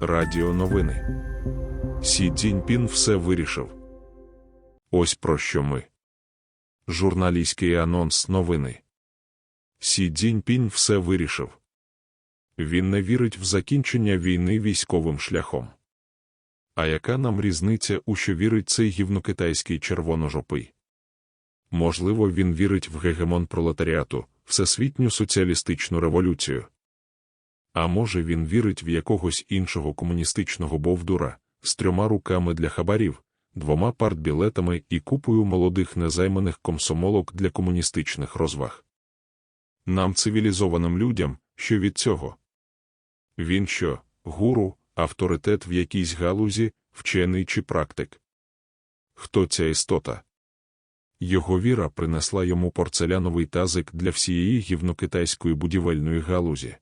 Радіо новини. Сі Цзіньпін все вирішив. Ось про що ми. Журналістський анонс новини. Сі Цзіньпін все вирішив. Він не вірить в закінчення війни військовим шляхом. А яка нам різниця, у що вірить цей гівнокитайський червоножопий? Можливо, він вірить в гегемон пролетаріату, всесвітню соціалістичну революцію. А може він вірить в якогось іншого комуністичного бовдура з трьома руками для хабарів, двома партбілетами і купою молодих незайманих комсомолок для комуністичних розваг. Нам, цивілізованим людям, що від цього? Він що, гуру, авторитет в якійсь галузі, вчений чи практик? Хто ця істота? Його віра принесла йому порцеляновий тазик для всієї гівнокитайської будівельної галузі.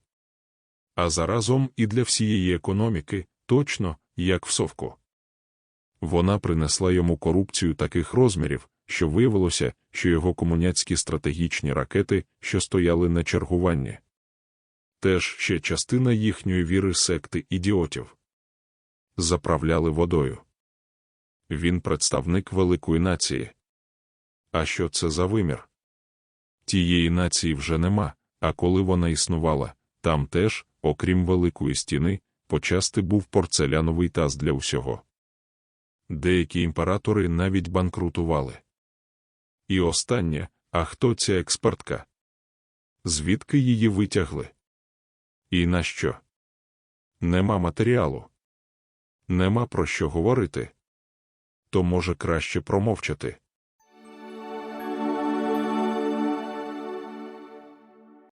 А заразом і для всієї економіки, точно, як в совку. Вона принесла йому корупцію таких розмірів, що виявилося, що його комуняцькі стратегічні ракети, що стояли на чергуванні, теж ще частина їхньої віри секти ідіотів. Заправляли водою. Він представник великої нації. А що це за вимір? Тієї нації вже нема, а коли вона існувала, там теж, окрім великої стіни, почасти був порцеляновий таз для усього. Деякі імператори навіть банкрутували. І останнє, а хто ця експертка? Звідки її витягли? І на що? Нема матеріалу. Нема про що говорити. То може краще промовчати.